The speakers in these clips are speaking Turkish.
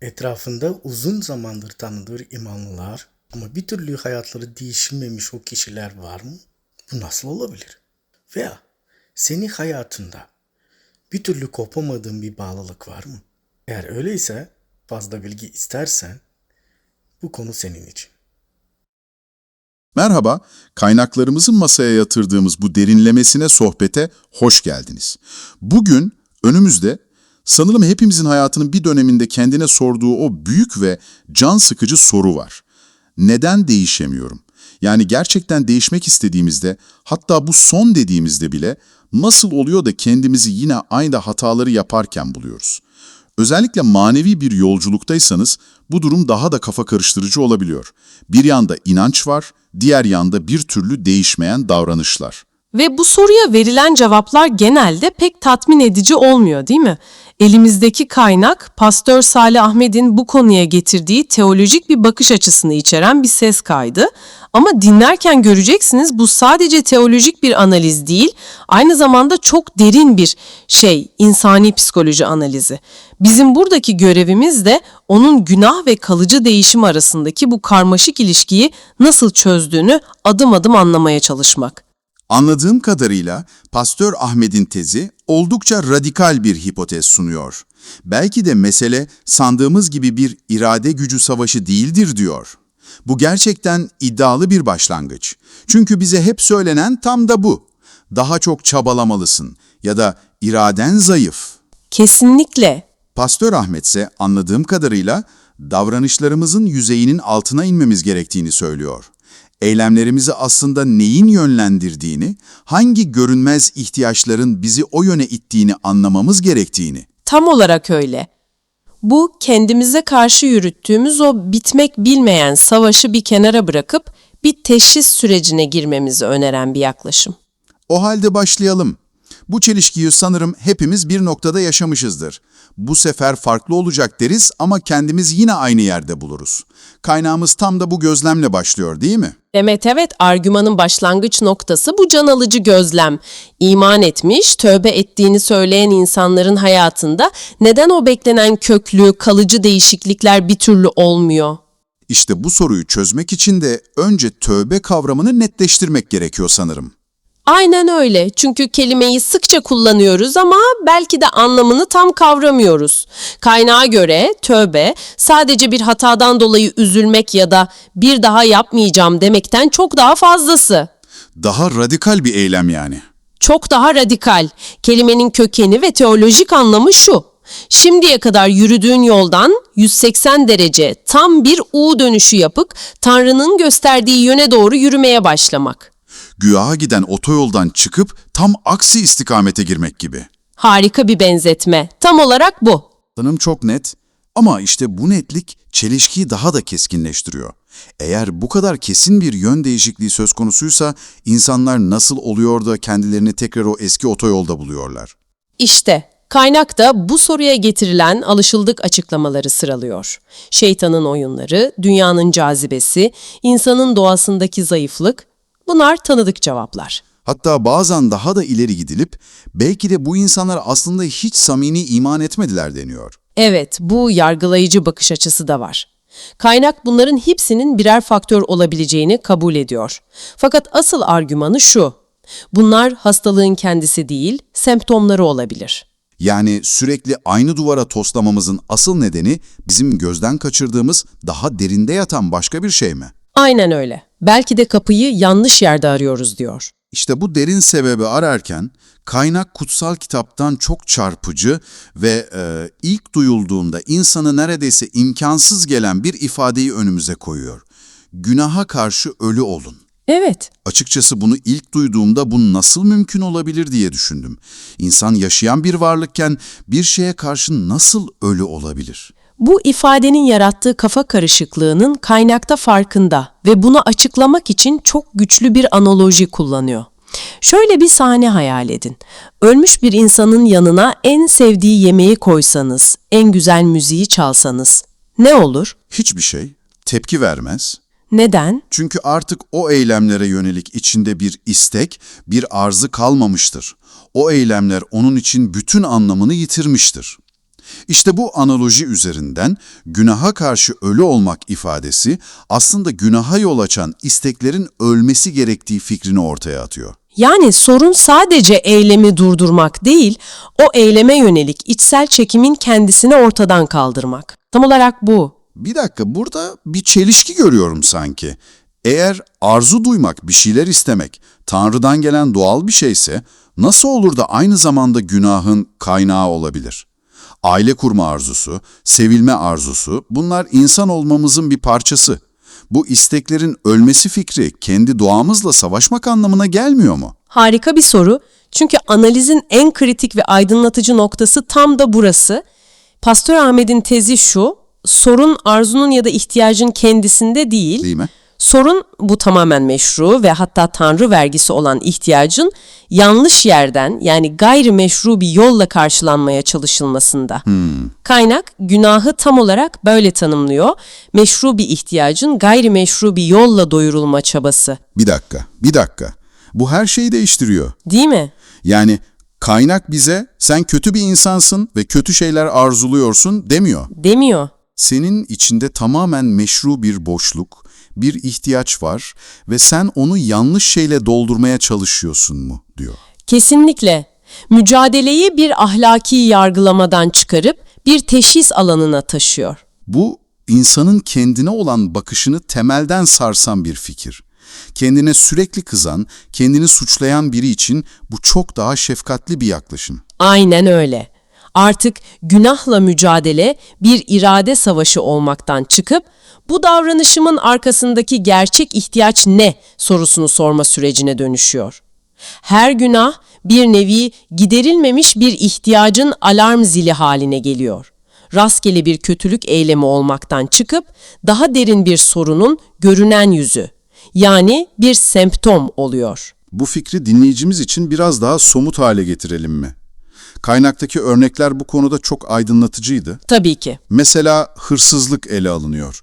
Etrafında uzun zamandır tanıdığı imanlılar ama bir türlü hayatları değişmemiş o kişiler var mı? Bu nasıl olabilir? Veya senin hayatında bir türlü kopamadığın bir bağlılık var mı? Eğer öyleyse fazla bilgi istersen bu konu senin için. Merhaba, kaynaklarımızın masaya yatırdığımız bu derinlemesine sohbete hoş geldiniz. Bugün önümüzde sanırım hepimizin hayatının bir döneminde kendine sorduğu o büyük ve can sıkıcı soru var. Neden değişemiyorum? Yani gerçekten değişmek istediğimizde, hatta bu son dediğimizde bile nasıl oluyor da kendimizi yine aynı hataları yaparken buluyoruz? Özellikle manevi bir yolculuktaysanız bu durum daha da kafa karıştırıcı olabiliyor. Bir yanda inanç var, diğer yanda bir türlü değişmeyen davranışlar. Ve bu soruya verilen cevaplar genelde pek tatmin edici olmuyor değil mi? Elimizdeki kaynak, Pastör Salih Ahmet'in bu konuya getirdiği teolojik bir bakış açısını içeren bir ses kaydı. Ama dinlerken göreceksiniz bu sadece teolojik bir analiz değil, aynı zamanda çok derin bir şey, insani psikoloji analizi. Bizim buradaki görevimiz de onun günah ve kalıcı değişim arasındaki bu karmaşık ilişkiyi nasıl çözdüğünü adım adım anlamaya çalışmak. Anladığım kadarıyla Pastör Ahmet'in tezi oldukça radikal bir hipotez sunuyor. Belki de mesele sandığımız gibi bir irade gücü savaşı değildir diyor. Bu gerçekten iddialı bir başlangıç. Çünkü bize hep söylenen tam da bu. Daha çok çabalamalısın ya da iraden zayıf. Kesinlikle. Pastör Ahmet ise anladığım kadarıyla davranışlarımızın yüzeyinin altına inmemiz gerektiğini söylüyor. Eylemlerimizi aslında neyin yönlendirdiğini, hangi görünmez ihtiyaçların bizi o yöne ittiğini anlamamız gerektiğini. Tam olarak öyle. Bu kendimize karşı yürüttüğümüz o bitmek bilmeyen savaşı bir kenara bırakıp bir teşhis sürecine girmemizi öneren bir yaklaşım. O halde başlayalım. Bu çelişkiyi sanırım hepimiz bir noktada yaşamışızdır. Bu sefer farklı olacak deriz ama kendimiz yine aynı yerde buluruz. Kaynağımız tam da bu gözlemle başlıyor değil mi? Demet evet argümanın başlangıç noktası bu can alıcı gözlem. İman etmiş, tövbe ettiğini söyleyen insanların hayatında neden o beklenen köklü, kalıcı değişiklikler bir türlü olmuyor? İşte bu soruyu çözmek için de önce tövbe kavramını netleştirmek gerekiyor sanırım. Aynen öyle. Çünkü kelimeyi sıkça kullanıyoruz ama belki de anlamını tam kavramıyoruz. Kaynağa göre tövbe sadece bir hatadan dolayı üzülmek ya da bir daha yapmayacağım demekten çok daha fazlası. Daha radikal bir eylem yani. Çok daha radikal. Kelimenin kökeni ve teolojik anlamı şu. Şimdiye kadar yürüdüğün yoldan 180 derece tam bir U dönüşü yapıp Tanrı'nın gösterdiği yöne doğru yürümeye başlamak. Güyaha giden otoyoldan çıkıp tam aksi istikamete girmek gibi. Harika bir benzetme. Tam olarak bu. Tanım çok net ama işte bu netlik çelişkiyi daha da keskinleştiriyor. Eğer bu kadar kesin bir yön değişikliği söz konusuysa insanlar nasıl oluyor da kendilerini tekrar o eski otoyolda buluyorlar? İşte kaynakta bu soruya getirilen alışıldık açıklamaları sıralıyor. Şeytanın oyunları, dünyanın cazibesi, insanın doğasındaki zayıflık, bunlar tanıdık cevaplar. Hatta bazen daha da ileri gidilip belki de bu insanlar aslında hiç samimi iman etmediler deniyor. Evet, bu yargılayıcı bakış açısı da var. Kaynak bunların hepsinin birer faktör olabileceğini kabul ediyor. Fakat asıl argümanı şu. Bunlar hastalığın kendisi değil, semptomları olabilir. Yani sürekli aynı duvara toslamamızın asıl nedeni bizim gözden kaçırdığımız daha derinde yatan başka bir şey mi? Aynen öyle. Belki de kapıyı yanlış yerde arıyoruz diyor. İşte bu derin sebebi ararken kaynak kutsal kitaptan çok çarpıcı ve e, ilk duyulduğunda insanı neredeyse imkansız gelen bir ifadeyi önümüze koyuyor. Günaha karşı ölü olun. Evet, Açıkçası bunu ilk duyduğumda bu nasıl mümkün olabilir diye düşündüm. İnsan yaşayan bir varlıkken bir şeye karşı nasıl ölü olabilir? Bu ifadenin yarattığı kafa karışıklığının kaynakta farkında ve bunu açıklamak için çok güçlü bir analoji kullanıyor. Şöyle bir sahne hayal edin. Ölmüş bir insanın yanına en sevdiği yemeği koysanız, en güzel müziği çalsanız ne olur? Hiçbir şey tepki vermez. Neden? Çünkü artık o eylemlere yönelik içinde bir istek, bir arzı kalmamıştır. O eylemler onun için bütün anlamını yitirmiştir. İşte bu analoji üzerinden günaha karşı ölü olmak ifadesi aslında günaha yol açan isteklerin ölmesi gerektiği fikrini ortaya atıyor. Yani sorun sadece eylemi durdurmak değil, o eyleme yönelik içsel çekimin kendisini ortadan kaldırmak. Tam olarak bu. Bir dakika burada bir çelişki görüyorum sanki. Eğer arzu duymak, bir şeyler istemek, Tanrı'dan gelen doğal bir şeyse nasıl olur da aynı zamanda günahın kaynağı olabilir? Aile kurma arzusu, sevilme arzusu bunlar insan olmamızın bir parçası. Bu isteklerin ölmesi fikri kendi doğamızla savaşmak anlamına gelmiyor mu? Harika bir soru. Çünkü analizin en kritik ve aydınlatıcı noktası tam da burası. Pastör Ahmet'in tezi şu, sorun arzunun ya da ihtiyacın kendisinde değil, Değil mi? Sorun bu tamamen meşru ve hatta tanrı vergisi olan ihtiyacın yanlış yerden yani gayrimeşru bir yolla karşılanmaya çalışılmasında. Kaynak günahı tam olarak böyle tanımlıyor. Meşru bir ihtiyacın gayrimeşru bir yolla doyurulma çabası. Bir dakika, bir dakika. Bu her şeyi değiştiriyor. Değil mi? Yani kaynak bize sen kötü bir insansın ve kötü şeyler arzuluyorsun demiyor. Demiyor. Senin içinde tamamen meşru bir boşluk, bir ihtiyaç var ve sen onu yanlış şeyle doldurmaya çalışıyorsun mu diyor. Kesinlikle. Mücadeleyi bir ahlaki yargılamadan çıkarıp bir teşhis alanına taşıyor. Bu insanın kendine olan bakışını temelden sarsan bir fikir. Kendine sürekli kızan, kendini suçlayan biri için bu çok daha şefkatli bir yaklaşım. Aynen öyle. Artık günahla mücadele bir irade savaşı olmaktan çıkıp bu davranışımın arkasındaki gerçek ihtiyaç ne sorusunu sorma sürecine dönüşüyor. Her günah bir nevi giderilmemiş bir ihtiyacın alarm zili haline geliyor. Rastgele bir kötülük eylemi olmaktan çıkıp daha derin bir sorunun görünen yüzü yani bir semptom oluyor. Bu fikri dinleyicimiz için biraz daha somut hale getirelim mi? Kaynaktaki örnekler bu konuda çok aydınlatıcıydı. Tabii ki. Mesela hırsızlık ele alınıyor.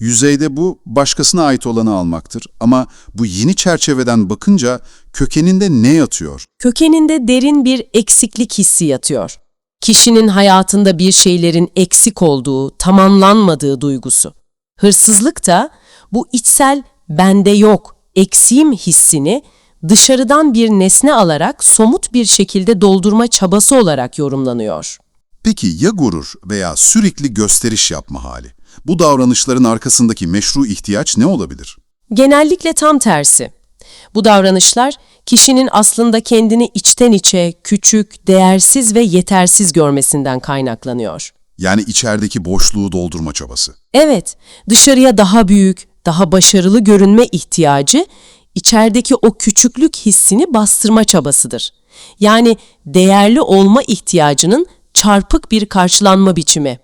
Yüzeyde bu başkasına ait olanı almaktır ama bu yeni çerçeveden bakınca kökeninde ne yatıyor? kökeninde derin bir eksiklik hissi yatıyor. Kişinin hayatında bir şeylerin eksik olduğu, tamamlanmadığı duygusu. Hırsızlık da bu içsel bende yok, eksiğim hissini dışarıdan bir nesne alarak somut bir şekilde doldurma çabası olarak yorumlanıyor. Peki ya gurur veya sürekli gösteriş yapma hali? Bu davranışların arkasındaki meşru ihtiyaç ne olabilir? Genellikle tam tersi. Bu davranışlar kişinin aslında kendini içten içe küçük, değersiz ve yetersiz görmesinden kaynaklanıyor. Yani içerideki boşluğu doldurma çabası. Evet, dışarıya daha büyük, daha başarılı görünme ihtiyacı, içerideki o küçüklük hissini bastırma çabasıdır. Yani değerli olma ihtiyacının çarpık bir karşılanma biçimi.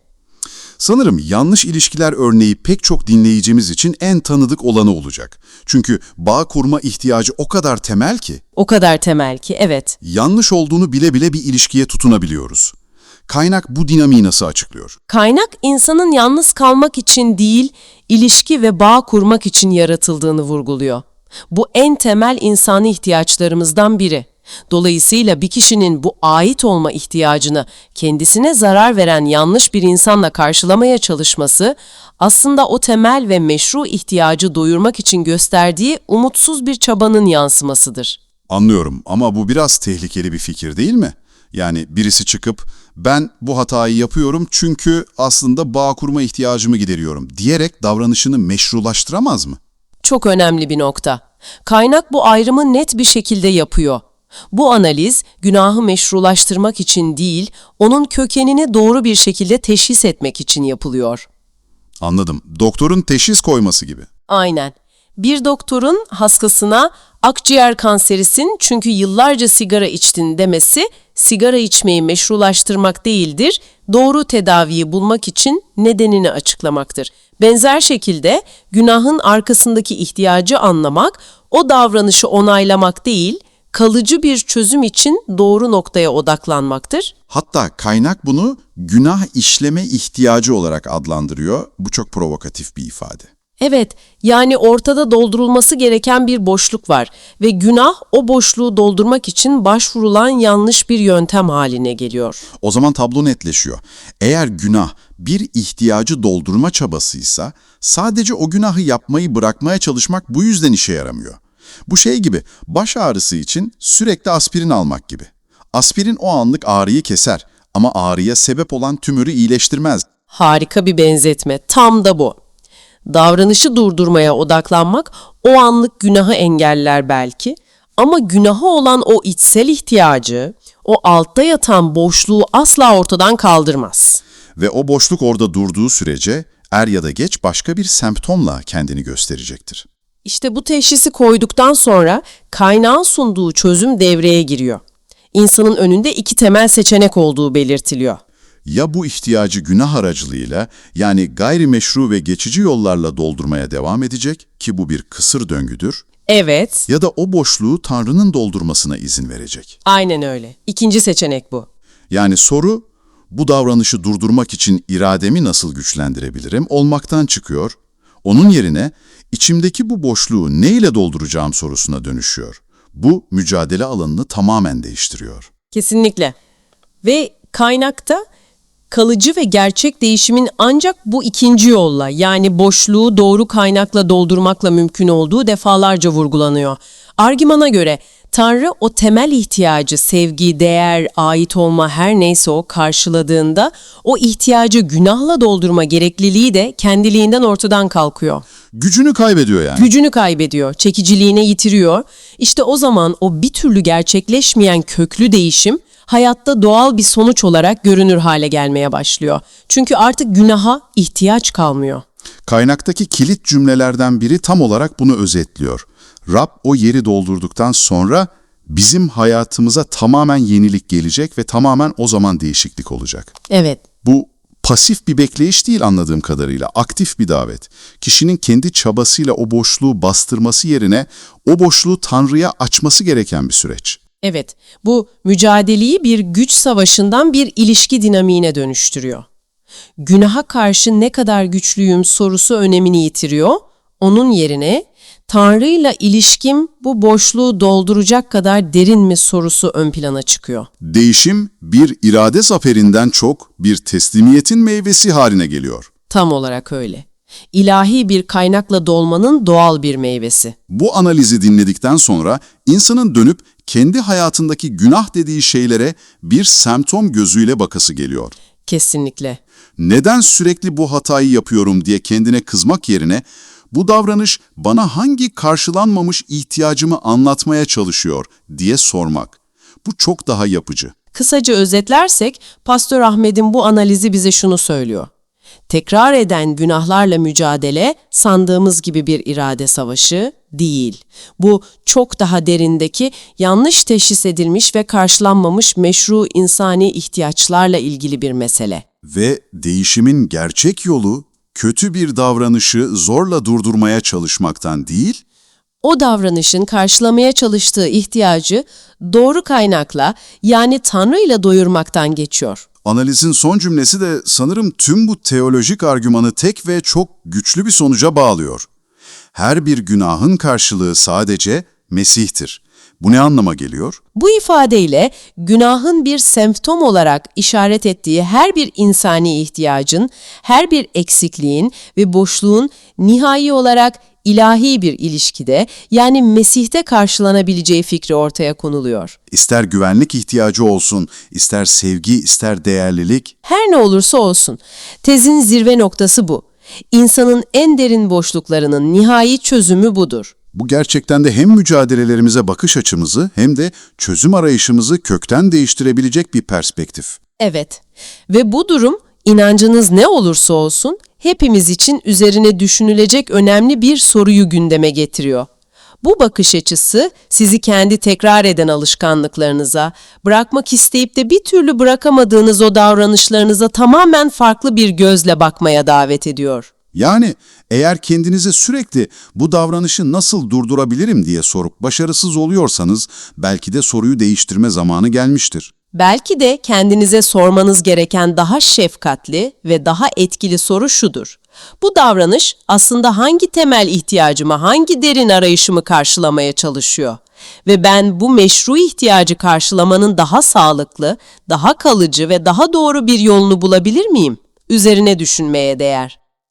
Sanırım yanlış ilişkiler örneği pek çok dinleyicimiz için en tanıdık olanı olacak. Çünkü bağ kurma ihtiyacı o kadar temel ki O kadar temel ki, evet. yanlış olduğunu bile bile bir ilişkiye tutunabiliyoruz. Kaynak bu dinamiği nasıl açıklıyor? Kaynak insanın yalnız kalmak için değil, ilişki ve bağ kurmak için yaratıldığını vurguluyor. Bu en temel insani ihtiyaçlarımızdan biri. Dolayısıyla bir kişinin bu ait olma ihtiyacını kendisine zarar veren yanlış bir insanla karşılamaya çalışması aslında o temel ve meşru ihtiyacı doyurmak için gösterdiği umutsuz bir çabanın yansımasıdır. Anlıyorum ama bu biraz tehlikeli bir fikir değil mi? Yani birisi çıkıp ben bu hatayı yapıyorum çünkü aslında bağ kurma ihtiyacımı gideriyorum diyerek davranışını meşrulaştıramaz mı? Çok önemli bir nokta. Kaynak bu ayrımı net bir şekilde yapıyor. Bu analiz günahı meşrulaştırmak için değil, onun kökenini doğru bir şekilde teşhis etmek için yapılıyor. Anladım. Doktorun teşhis koyması gibi. Aynen. Bir doktorun hastasına akciğer kanserisin çünkü yıllarca sigara içtin demesi sigara içmeyi meşrulaştırmak değildir, doğru tedaviyi bulmak için nedenini açıklamaktır. Benzer şekilde günahın arkasındaki ihtiyacı anlamak, o davranışı onaylamak değil, kalıcı bir çözüm için doğru noktaya odaklanmaktır. Hatta kaynak bunu günah işleme ihtiyacı olarak adlandırıyor. Bu çok provokatif bir ifade. Evet, yani ortada doldurulması gereken bir boşluk var ve günah o boşluğu doldurmak için başvurulan yanlış bir yöntem haline geliyor. O zaman tablo netleşiyor. Eğer günah bir ihtiyacı doldurma çabasıysa sadece o günahı yapmayı bırakmaya çalışmak bu yüzden işe yaramıyor. Bu şey gibi baş ağrısı için sürekli aspirin almak gibi. Aspirin o anlık ağrıyı keser ama ağrıya sebep olan tümörü iyileştirmez. Harika bir benzetme, tam da bu. Davranışı durdurmaya odaklanmak o anlık günahı engeller belki ama günaha olan o içsel ihtiyacı, o altta yatan boşluğu asla ortadan kaldırmaz. Ve o boşluk orada durduğu sürece er ya da geç başka bir semptomla kendini gösterecektir. İşte bu teşhisi koyduktan sonra kaynağın sunduğu çözüm devreye giriyor. İnsanın önünde iki temel seçenek olduğu belirtiliyor. Ya bu ihtiyacı günah aracılığıyla yani gayrimeşru ve geçici yollarla doldurmaya devam edecek ki bu bir kısır döngüdür Evet, ya da o boşluğu Tanrı'nın doldurmasına izin verecek. aynen öyle. İkinci seçenek bu. Yani soru bu davranışı durdurmak için irademi nasıl güçlendirebilirim olmaktan çıkıyor. Onun yerine içimdeki bu boşluğu ne ile dolduracağım sorusuna dönüşüyor. Bu mücadele alanını tamamen değiştiriyor. Kesinlikle. Ve kaynakta kalıcı ve gerçek değişimin ancak bu ikinci yolla yani boşluğu doğru kaynakla doldurmakla mümkün olduğu defalarca vurgulanıyor. Argüman'a göre Tanrı o temel ihtiyacı sevgi, değer, ait olma her neyse o karşıladığında o ihtiyacı günahla doldurma gerekliliği de kendiliğinden ortadan kalkıyor. Gücünü kaybediyor yani. Gücünü kaybediyor, çekiciliğini yitiriyor. İşte o zaman o bir türlü gerçekleşmeyen köklü değişim hayatta doğal bir sonuç olarak görünür hale gelmeye başlıyor. Çünkü artık günaha ihtiyaç kalmıyor. Kaynaktaki kilit cümlelerden biri tam olarak bunu özetliyor. Rab o yeri doldurduktan sonra bizim hayatımıza tamamen yenilik gelecek ve tamamen o zaman değişiklik olacak. Evet, Bu pasif bir bekleyiş değil anladığım kadarıyla, aktif bir davet. Kişinin kendi çabasıyla o boşluğu bastırması yerine o boşluğu Tanrı'ya açması gereken bir süreç. Evet. Bu mücadeleyi bir güç savaşından bir ilişki dinamiğine dönüştürüyor. Günaha karşı ne kadar güçlüyüm sorusu önemini yitiriyor. Onun yerine Tanrı'yla ilişkim bu boşluğu dolduracak kadar derin mi sorusu ön plana çıkıyor. Değişim bir irade zaferinden çok bir teslimiyetin meyvesi haline geliyor. Tam olarak öyle. İlahi bir kaynakla dolmanın doğal bir meyvesi. Bu analizi dinledikten sonra insanın dönüp kendi hayatındaki günah dediği şeylere bir semptom gözüyle bakası geliyor. Kesinlikle. Neden sürekli bu hatayı yapıyorum diye kendine kızmak yerine bu davranış bana hangi karşılanmamış ihtiyacımı anlatmaya çalışıyor diye sormak. Bu çok daha yapıcı. Kısaca özetlersek, Pastör Ahmet'in bu analizi bize şunu söylüyor. Tekrar eden günahlarla mücadele sandığımız gibi bir irade savaşı değil. Bu çok daha derindeki yanlış teşhis edilmiş ve karşılanmamış meşru insani ihtiyaçlarla ilgili bir mesele. Ve değişimin gerçek yolu kötü bir davranışı zorla durdurmaya çalışmaktan değil, O davranışın karşılamaya çalıştığı ihtiyacı doğru kaynakla yani Tanrı ile doyurmaktan geçiyor. Analizin son cümlesi de sanırım tüm bu teolojik argümanı tek ve çok güçlü bir sonuca bağlıyor. Her bir günahın karşılığı sadece Mesih'tir. Bu ne anlama geliyor? Bu ifadeyle günahın bir semptom olarak işaret ettiği her bir insani ihtiyacın, her bir eksikliğin ve boşluğun nihai olarak ilahi bir ilişkide yani Mesih'te karşılanabileceği fikri ortaya konuluyor. İster güvenlik ihtiyacı olsun, ister sevgi, ister değerlilik, Her ne olursa olsun, tezin zirve noktası bu. İnsanın en derin boşluklarının nihai çözümü budur. Bu gerçekten de hem mücadelelerimize bakış açımızı hem de çözüm arayışımızı kökten değiştirebilecek bir perspektif. Evet ve bu durum inancınız ne olursa olsun hepimiz için üzerine düşünülecek önemli bir soruyu gündeme getiriyor. Bu bakış açısı sizi kendi tekrar eden alışkanlıklarınıza, bırakmak isteyip de bir türlü bırakamadığınız o davranışlarınıza tamamen farklı bir gözle bakmaya davet ediyor. Yani eğer kendinize sürekli bu davranışı nasıl durdurabilirim diye sorup başarısız oluyorsanız belki de soruyu değiştirme zamanı gelmiştir. Belki de kendinize sormanız gereken daha şefkatli ve daha etkili soru şudur. Bu davranış aslında hangi temel ihtiyacımı, hangi derin arayışımı karşılamaya çalışıyor? Ve ben bu meşru ihtiyacı karşılamanın daha sağlıklı, daha kalıcı ve daha doğru bir yolunu bulabilir miyim? Üzerine düşünmeye değer.